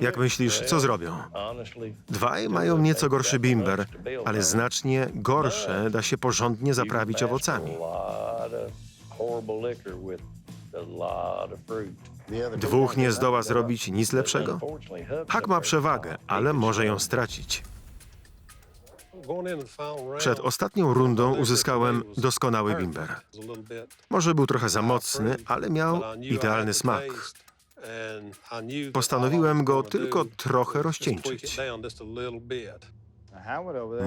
Jak myślisz, co zrobią? Dwaj mają nieco gorszy bimber, ale znacznie gorsze da się porządnie zaprawić owocami. Dwóch nie zdoła zrobić nic lepszego? Hak ma przewagę, ale może ją stracić. Przed ostatnią rundą uzyskałem doskonały bimber. Może był trochę za mocny, ale miał idealny smak. Postanowiłem go tylko trochę rozcieńczyć.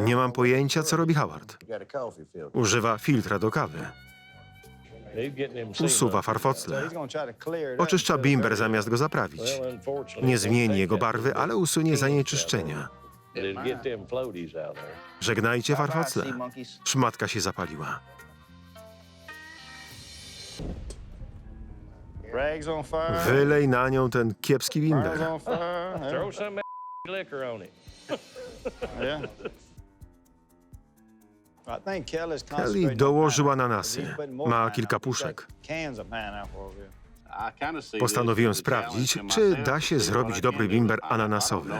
Nie mam pojęcia, co robi Howard. Używa filtra do kawy. Usuwa farfocle. Oczyszcza bimber zamiast go zaprawić. Nie zmieni jego barwy, ale usunie zanieczyszczenia. Żegnajcie farfocle. Szmatka się zapaliła. Wylej na nią ten kiepski. Throw some liquor on it. Kelly's Kelly concentrating on dołożył pineapple. ananasy. Ma kilka puszek. Postanowiłem sprawdzić, czy da się zrobić dobry bimber ananasowy.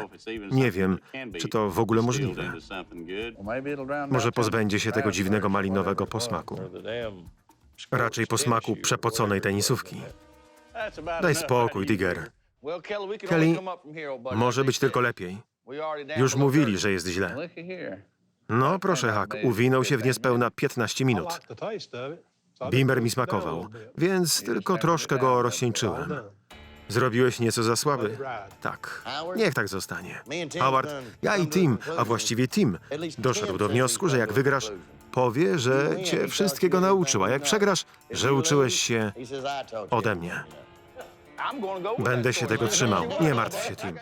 Nie wiem, czy to w ogóle możliwe. Może pozbędzie się tego dziwnego malinowego posmaku. Raczej posmaku przepoconej tenisówki. Daj spokój, Digger. Kelly, może być tylko lepiej. Już mówili, że jest źle. No, proszę, Hak, uwinął się w niespełna 15 minut. Bimber mi smakował, więc tylko troszkę go rozcieńczyłem. Zrobiłeś nieco za słaby? Tak. Niech tak zostanie. Howard, ja i Tim, a właściwie Tim, doszedł do wniosku, że jak wygrasz, powie, że cię wszystkiego nauczył, a jak przegrasz, że uczyłeś się ode mnie. Będę się tego trzymał. Nie martw się, Tim.